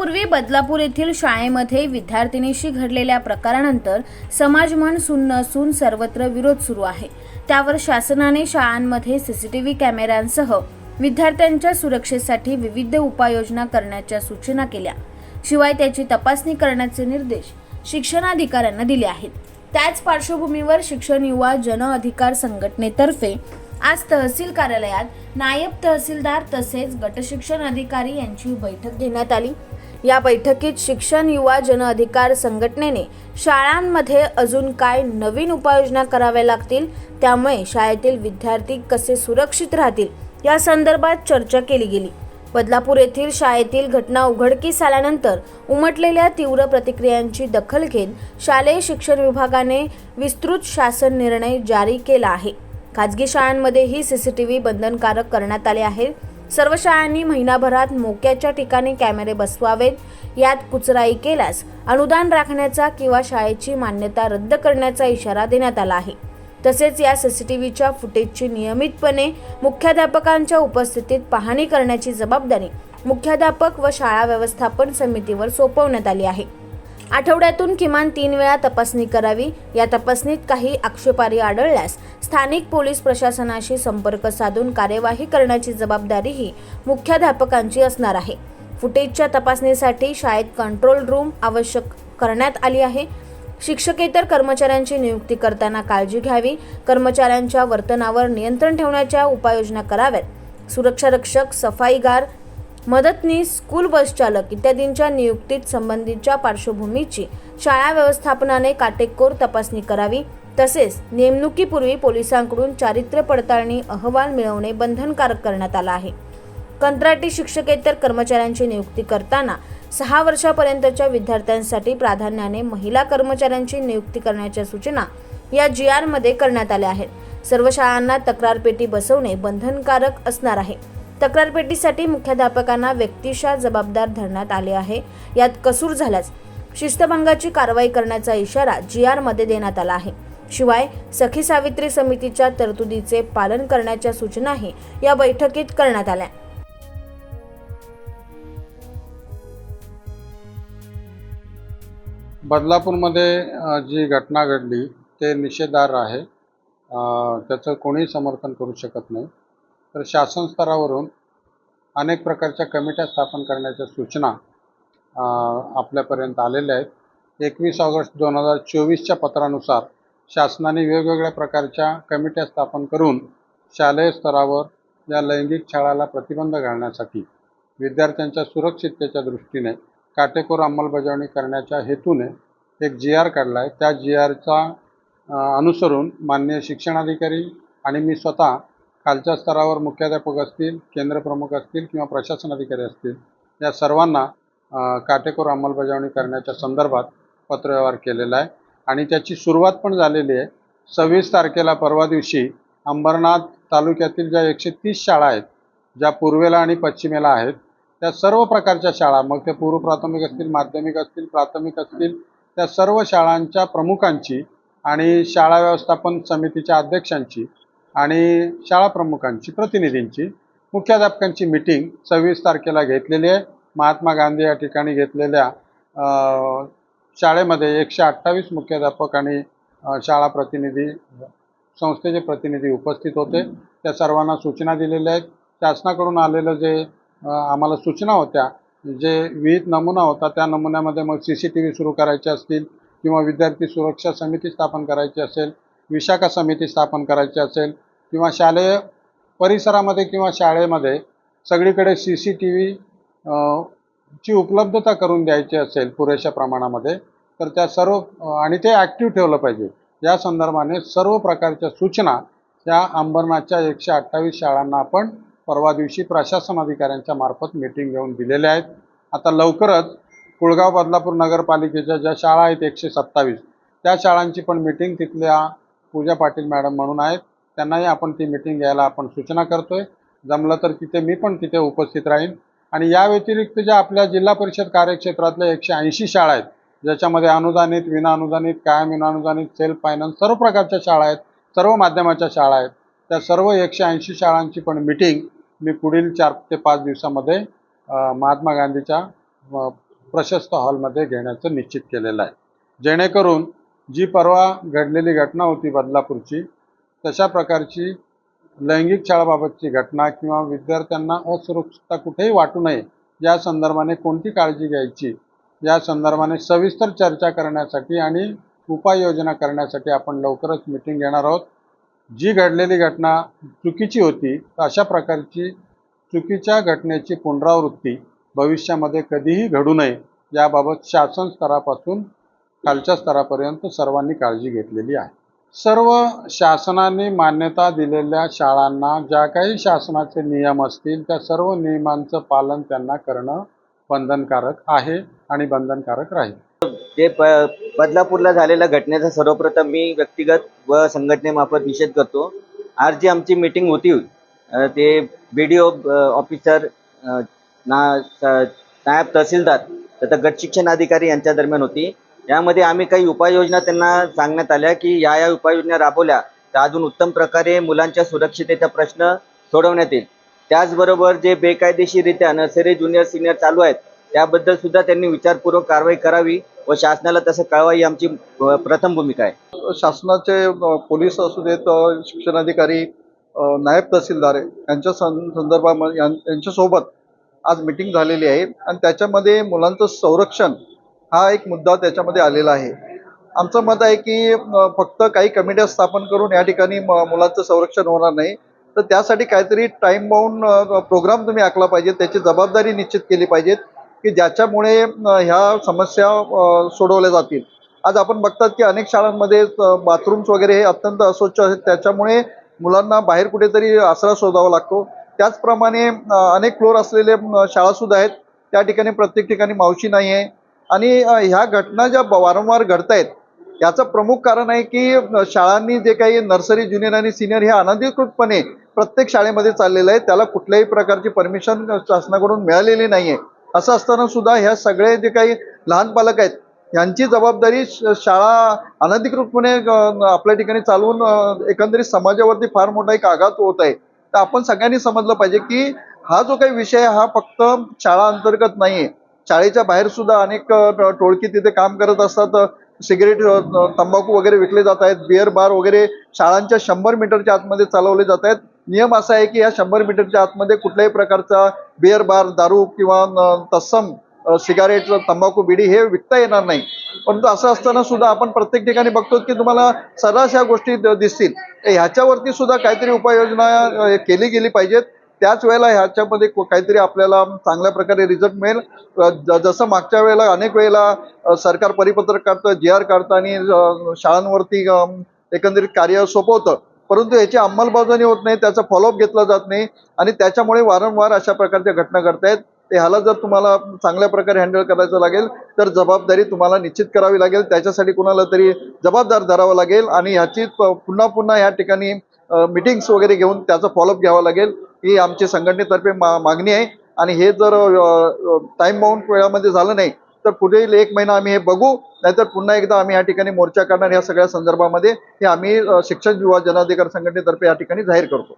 यापूर्वी बदलापूर येथील शाळेमध्ये विद्यार्थिनीशी घडलेल्या प्रकारानंतर समाजमन सुन्न असून सर्वत्र विरोध सुरू आहे. त्यावर शासनाने शाळांमध्ये सीसीटीव्ही कॅमेऱ्यांसह विद्यार्थ्यांच्या सुरक्षेसाठी विविध उपाययोजना करण्याच्या सूचना केल्या. शिवाय त्याची तपासणी करण्याचे निर्देश शिक्षणाधिकाऱ्यांना दिले आहेत. त्याच पार्श्वभूमीवर शिक्षण युवा जन अधिकार संघटनेतर्फे आज तहसील कार्यालयात नायब तहसीलदार तसेच गटशिक्षण अधिकारी यांची बैठक घेण्यात आली. या बैठकीत शिक्षण युवा जन अधिकार संघटनेने शाळांमध्ये अजून काय नवीन उपाययोजना कराव्या लागतील? त्यामुळे शाळेतील विद्यार्थी कसे सुरक्षित राहतील? या संदर्भात चर्चा केली गेली. बदलापूर येथील शाळेतील घटना उघडकीस आल्यानंतर उमटलेल्या तीव्र प्रतिक्रियांची दखल घेत शालेय शिक्षण विभागाने विस्तृत शासन निर्णय जारी केला आहे. खाजगी शाळांमध्येही सीसीटीव्ही बंधनकारक करण्यात आले आहे. सर्व शाळांनी महिनाभरात मोक्याच्या ठिकाणी कॅमेरे बसवावेत. यात कुचराई केल्यास अनुदान राखण्याचा किंवा शाळेची मान्यता रद्द करण्याचा इशारा देण्यात आला आहे. तसेच या सीसीटीव्हीच्या फुटेजची नियमितपणे मुख्याध्यापकांच्या उपस्थितीत पाहणी करण्याची जबाबदारी मुख्याध्यापक व शाळा व्यवस्थापन समितीवर सोपवण्यात आली आहे. आठवड्यातून किमान तीन वेळा तपासणी करावी. या तपासणीत काही आक्षेपारी आढळल्यास स्थानिक पोलीस प्रशासनाशी संपर्क साधून कार्यवाही करण्याची जबाबदारीही मुख्याध्यापकांची असणार आहे. फुटेजच्या तपासणीसाठी शाळेत कंट्रोल रूम आवश्यक करण्यात आली आहे. शिक्षकेतर कर्मचाऱ्यांची नियुक्ती करताना काळजी घ्यावी. कर्मचाऱ्यांच्या वर्तनावर नियंत्रण ठेवण्याच्या उपाययोजना कराव्यात. सुरक्षारक्षक सफाईगार मदतनीस स्कूल बस चालक इत्यादींच्या नियुक्तीत संबंधीच्या पार्श्वभूमीची शाळा व्यवस्थापनाने काटेकोर तपासणी करावी. तसेच नेमणुकीपूर्वी पोलिसांकडून चारित्र्य पडताळणी अहवाल मिळवणे बंधनकारक करण्यात आला आहे. कंत्राटी शिक्षकेतर कर्मचाऱ्यांची नियुक्ती करताना सहा वर्षापर्यंतच्या विद्यार्थ्यांसाठी प्राधान्याने महिला कर्मचाऱ्यांची नियुक्ती करण्याच्या सूचना या जी आरमध्ये करण्यात आल्या आहेत. सर्व शाळांना तक्रार पेटी बसवणे बंधनकारक असणार आहे. तक्रार पेटीसाठी मुख्याध्यापकांना व्यक्तिशः जबाबदार धरण्यात आले आहे. यात कसूर झाल्यास शिस्तभंगाची कारवाई करण्याचा इशारा जी आरमध्ये देण्यात आला आहे. शिवाय सखी सावित्री समितीच्या तरतुदीचे पालन करण्याच्या सूचनाही या बैठकीत करण्यात आल्या. बदलापूरमध्ये जी घटना घडली ते निषेधार आहे. त्याचं कोणीही समर्थन करू शकत नाही. तर शासन स्तरावरून अनेक प्रकारच्या कमिट्या स्थापन करण्याच्या सूचना आपल्यापर्यंत आलेल्या आहेत. एकवीस ऑगस्ट दोन हजार चोवीसच्या पत्रानुसार शासनाने वेगवेगळ्या प्रकारच्या कमिट्या स्थापन करून शालेय स्तरावर या लैंगिक छळाला प्रतिबंध घालण्यासाठी विद्यार्थ्यांच्या सुरक्षिततेच्या दृष्टीने काटेकोर अंमलबजावणी करण्याच्या हेतूने एक जी आर काढला आहे त्या जी आरचा अनुसरून माननीय शिक्षणाधिकारी आणि मी स्वतः खालच्या स्तरावर मुख्याध्यापक असतील केंद्रप्रमुख असतील किंवा प्रशासन अधिकारी असतील या सर्वांना काटेकोर अंमलबजावणी करण्याच्या संदर्भात पत्रव्यवहार केलेला आहे. आणि त्याची सुरुवात पण झालेली आहे. सव्वीस तारखेला परवा दिवशी अंबरनाथ तालुक्यातील ज्या एकशे तीस शाळा आहेत ज्या पूर्वेला आणि पश्चिमेला आहेत त्या सर्व प्रकारच्या शाळा मग ते पूर्व प्राथमिक असतील माध्यमिक असतील प्राथमिक असतील त्या सर्व शाळांच्या प्रमुखांची आणि शाळा व्यवस्थापन समितीच्या अध्यक्षांची आणि शाळा प्रमुखांची प्रतिनिधींची मुख्याध्यापकांची मिटिंग सव्वीस तारखेला घेतलेली आहे. महात्मा गांधी या ठिकाणी घेतलेल्या शाळेमध्ये एकशे अठ्ठावीस मुख्याध्यापक आणि शाळा प्रतिनिधी संस्थेचे प्रतिनिधी उपस्थित होते. त्या सर्वांना सूचना दिलेल्या आहेत. शासनाकडून आलेलं जे आम्हाला सूचना होत्या जे विहित नमुना होता त्या नमुन्यामध्ये मग सी सी टी व्ही सुरू करायचे असतील किंवा विद्यार्थी सुरक्षा समिती स्थापन करायची असेल विशाखा समिती स्थापन करायची असेल किंवा शालेय परिसरामध्ये किंवा शाळेमध्ये सगळीकडे सी सी टी व्ही ची उपलब्धता करून द्यायची असेल पुरेशा प्रमाणामध्ये तर त्या सर्व आणि ते ॲक्टिव्ह ठेवलं पाहिजे. या संदर्भाने सर्व प्रकारच्या सूचना या अंबरनाथच्या एकशे अठ्ठावीस शाळांना आपण परवा दिवशी प्रशासन अधिकाऱ्यांच्या मार्फत मीटिंग घेऊन दिलेल्या आहेत. आता लवकरच कुळगाव बदलापूर नगरपालिकेच्या ज्या शाळा आहेत एकशे सत्तावीस त्या शाळांची पण मीटिंग तिथल्या पूजा पाटील मॅडम म्हणून आहेत. त्यांनाही आपण ती मीटिंग घ्यायला आपण सूचना करतोय. जमलं तर तिथे मी पण तिथे उपस्थित राहीन. आणि या व्यतिरिक्त ज्या आपल्या जिल्हा परिषद कार्यक्षेत्रातल्या एकशे ऐंशी शाळा आहेत ज्याच्यामध्ये अनुदानित विनाअनुदानित कायम विनाअनुदानित सेल्फ फायनान्स सर्व प्रकारच्या शाळा आहेत सर्व माध्यमाच्या शाळा आहेत. त्या सर्व एकशे ऐंशी शाळांची पण मिटिंग मी पुढील चार ते पाच दिवसामध्ये महात्मा गांधीच्या प्रशस्त हॉलमध्ये घेण्याचं निश्चित केलेलं आहे. जेणेकरून जी परवा घडलेली घटना होती बदलापूरची तशा प्रकारची लैंगिक छळाबाबतची घटना किंवा विद्यार्थ्यांना असुरक्षितता कुठेही वाटू नये या संदर्भाने कोणती काळजी घ्यायची? या संदर्भाने सविस्तर चर्चा करण्यासाठी आणि उपाययोजना करण्यासाठी आपण लवकरच मिटिंग घेणार आहोत. जी घडलेली घटना चुकीची होती अशा प्रकारची चुकीच्या घटनेची पुनरावृत्ती भविष्यामध्ये कधीही घडू नये याबाबत शासन स्तरापासून खालच्या स्तरापर्यंत सर्वांनी काळजी घेतलेली आहे. सर्व शासनाने मान्यता दिलेल्या शाळांना ज्या काही शासनाचे नियम असतील त्या सर्व नियमांचं पालन त्यांना करणं बंधनकारक आहे आणि बंधनकारक राहील. ते प बदलापूरला झालेल्या घटनेचा सर्वप्रथम मी व्यक्तिगत व संघटनेमार्फत निषेध करतो. आज जी आमची मीटिंग होती ते बी डी ओ ऑफिसर ना नायब तहसीलदार तथा गट शिक्षण अधिकारी यांच्या दरम्यान होती. यामध्ये आम्ही काही उपाययोजना त्यांना सांगण्यात आल्या की या या उपाययोजना राबवल्या तर अजून उत्तम प्रकारे मुलांच्या सुरक्षिततेचा प्रश्न सोडवण्यात येईल. त्याचबरोबर जे बेकायदेशीरित्या नर्सरी ज्युनियर सिनियर चालू आहेत त्याबद्दल सुद्धा त्यांनी विचारपूर्वक कारवाई करावी व शासनाला तसं कळवा ही आमची प्रथम भूमिका आहे. शासनाचे पोलीस असू देत शिक्षणाधिकारी नायब तहसीलदार यांच्या सं संदर्भामध्ये यां- यांच्यासोबत आज मिटिंग झालेली आहे आणि त्याच्यामध्ये मुलांचं संरक्षण हा एक मुद्दा त्याच्यामध्ये आलेला आहे. आमचं मत आहे की फक्त काही कमिट्या स्थापन करून या ठिकाणी म- मुलांचं संरक्षण होणार नाही. तर त्यासाठी काहीतरी टाईम बाउंड प्रोग्राम तुम्ही आखला पाहिजे. त्याची जबाबदारी निश्चित केली पाहिजेत की ज्याच्यामुळे ह्या समस्या सोडवल्या जातील. आज आपण बघतात की अनेक शाळांमध्ये बाथरूम्स वगैरे हे अत्यंत अस्वच्छ आहेत. त्याच्यामुळे मुलांना बाहेर कुठेतरी आसरा शोधावा लागतो. त्याचप्रमाणे अनेक फ्लोअर असलेले शाळासुद्धा आहेत. त्या ठिकाणी प्रत्येक ठिकाणी मावशी नाही आहे आणि ह्या घटना ज्या ब- वारंवार घडत आहेत याचं प्रमुख कारण आहे की शाळांनी जे काही नर्सरी ज्युनियर आणि सिनियर हे अनधिकृतपणे प्रत्येक शाळेमध्ये चाललेलं आहे त्याला कुठल्याही प्रकारची परमिशन शासनाकडून मिळालेली नाही आहे असं असताना सुद्धा ह्या सगळे जे काही लहान पालक आहेत यांची जबाबदारी श- शाळा अनधिकृतपणे आपल्या ठिकाणी चालवून एकंदरीत समाजावरती फार मोठा एक आघात होत आहे. तर आपण सगळ्यांनी समजलं पाहिजे की हा जो काही विषय हा फक्त शाळा अंतर्गत नाही आहे शाळेच्या बाहेर सुद्धा अनेक टोळकी तिथे काम करत असतात. सिगरेट तंबाखू वगैरे विकले जात आहेत. बिअर बार वगैरे शाळांच्या शंभर मीटरच्या आतमध्ये चालवले जात आहेत. नियम असा आहे की या शंभर मीटरच्या आतमध्ये कुठल्याही प्रकारचा बिअर बार दारू किंवा तत्सम सिगारेट तंबाखू बिडी हे विकता येणार नाही. परंतु असं असताना सुद्धा आपण प्रत्येक ठिकाणी बघतो की तुम्हाला सर्रास ह्या गोष्टी दिसतील. ह्याच्यावरती सुद्धा काहीतरी उपाययोजना केली गेली पाहिजेत. त्याच वेळेला ह्याच्यामध्ये को- काहीतरी आपल्याला चांगल्या प्रकारे रिझल्ट मिळेल. ज- जसं मागच्या वेळेला अनेक वेळेला सरकार परिपत्रक काढतं जी आर काढतं आणि शाळांवरती एकंदरीत कार्य सोपवतं परंतु याची अंमलबजावणी होत नाही त्याचा फॉलोअप घेतला जात नाही आणि त्याच्यामुळे वारंवार अशा प्रकारच्या घटना घडत आहेत. ते ह्याला जर तुम्हाला चांगल्या प्रकारे हँडल करायचं लागेल तर जबाबदारी तुम्हाला निश्चित करावी लागेल. त्याच्यासाठी कुणाला तरी जबाबदार धरावं लागेल आणि ह्याची पुन्हा पुन्हा ह्या ठिकाणी मिटिंग्स वगैरे घेऊन त्याचा फॉलोअप घ्यावा लागेल. ही आमची संघटनेतर्फे मा मागणी आहे. आणि हे जर टाईम बाउंड वेळामध्ये झालं नाही तर पुढील एक महिना आम्ही हे बघू. नाहीतर पुन्हा एकदा आम्ही या ठिकाणी मोर्चा करणार या सगळ्या संदर्भामध्ये हे आम्ही शिक्षण युवा जनाधिकार संघटनेतर्फे या ठिकाणी जाहीर करतो.